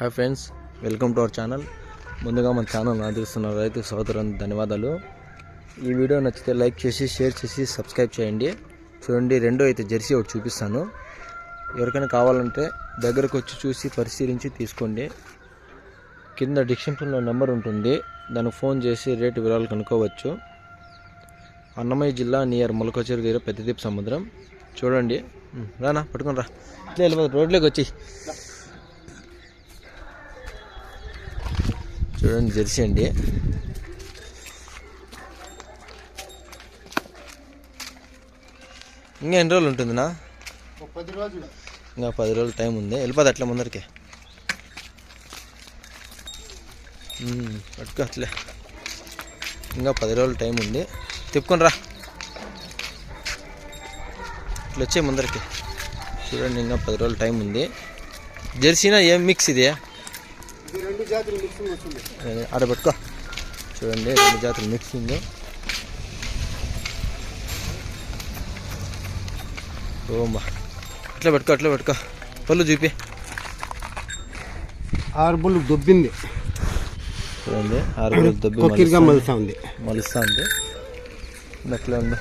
Hi friends welcome to our channel ముందుగా మన channel ఆదరిస్తున్న రైతు సోదరు ధన్యవాదాలు. ఈ వీడియో నచ్చితే లైక్ చేసి షేర్ చేసి సబ్స్క్రైబ్ చేయండి. చూడండి రెండో అయితే జెర్సీ ఒకటి చూపిస్తాను. ఎవరికైనా కావాలంటే దగ్గరకు వచ్చి చూసి పరిశీలించి తీసుకోండి. కింద డిక్షన్లో నెంబర్ ఉంటుంది. దానికి ఫోన్ చేసి రేటు వివరాలు కనుక్కోవచ్చు. అన్నమయ్య జిల్లా నియర్ మొలకచేరు దగ్గర పెద్దదీప్ సముద్రం. చూడండి. రానా పట్టుకొని రా. ఇట్లా రోడ్లోకి వచ్చి. చూడండి జెర్సీ అండి ఇంకా ఎన్ని రోజులు ఉంటుందినా ఒక పది రోజులు. ఇంకా పది రోజులు టైం ఉంది. వెళ్ళిపోదు అట్లా ముందరికి. పట్టుకో అట్లే. ఇంకా పది రోజులు టైం ఉంది. తిప్పుకొని రా. ఇట్లా వచ్చే ముందరికి. చూడండి ఇంకా పది రోజులు టైం ఉంది. జెర్సీనా ఏం మిక్స్ ఇది? రెండు జాతులు మిక్సింగ్ వస్తుంది అదే, ఆడ పెట్టుకో. చూడండి రెండు జాతులు మిక్సింగ్ ఓమ్మా. అట్లా పెట్టుకో అట్లా పెట్టుకో. పళ్ళు చూపి. ఆరుబుల్ దొబ్బింది. చూడండి ఆరు దెబ్బ కొక్కిరిగా మలుసా ఉంది. మలుస్తా ఉంది. అట్లా ఉంది?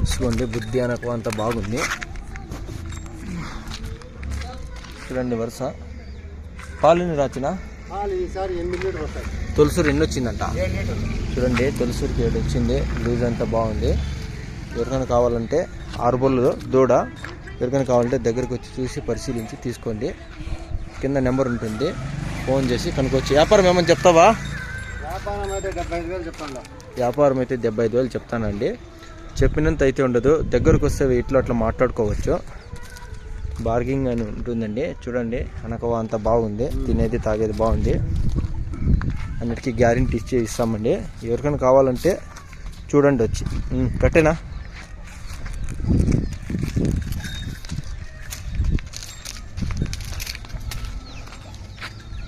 చూసుకోండి బుద్ధి అనకు అంత బాగుంది. చూడండి వరుస. పాలు లీటర్ వస్తాయి. తొలసూరు ఎన్ని వచ్చిందంట? చూడండి తొలసూరుకి ఏడు వచ్చింది. లూజ్ అంతా బాగుంది. ఎవరికైనా కావాలంటే ఆరు బొల్లు దూడ ఎవరికైనా కావాలంటే దగ్గరికి వచ్చి చూసి పరిశీలించి తీసుకోండి. కింద నెంబర్ ఉంటుంది. ఫోన్ చేసి కనుక్కొచ్చి వ్యాపారం ఏమని చెప్తావా? వ్యాపారం అయితే డెబ్బై ఐదు వేలు చెప్తానండి. చెప్పినంత అయితే ఉండదు. దగ్గరకు వస్తే ఇట్లా అట్లా మాట్లాడుకోవచ్చు. బార్గింగ్ అని ఉంటుందండి. చూడండి అనక అంత బాగుంది. తినేది తాగేది బాగుంది. అన్నిటికీ గ్యారంటీ ఇచ్చి ఇస్తామండి. ఎవరికైనా కావాలంటే చూడండి వచ్చి. కట్టేనా?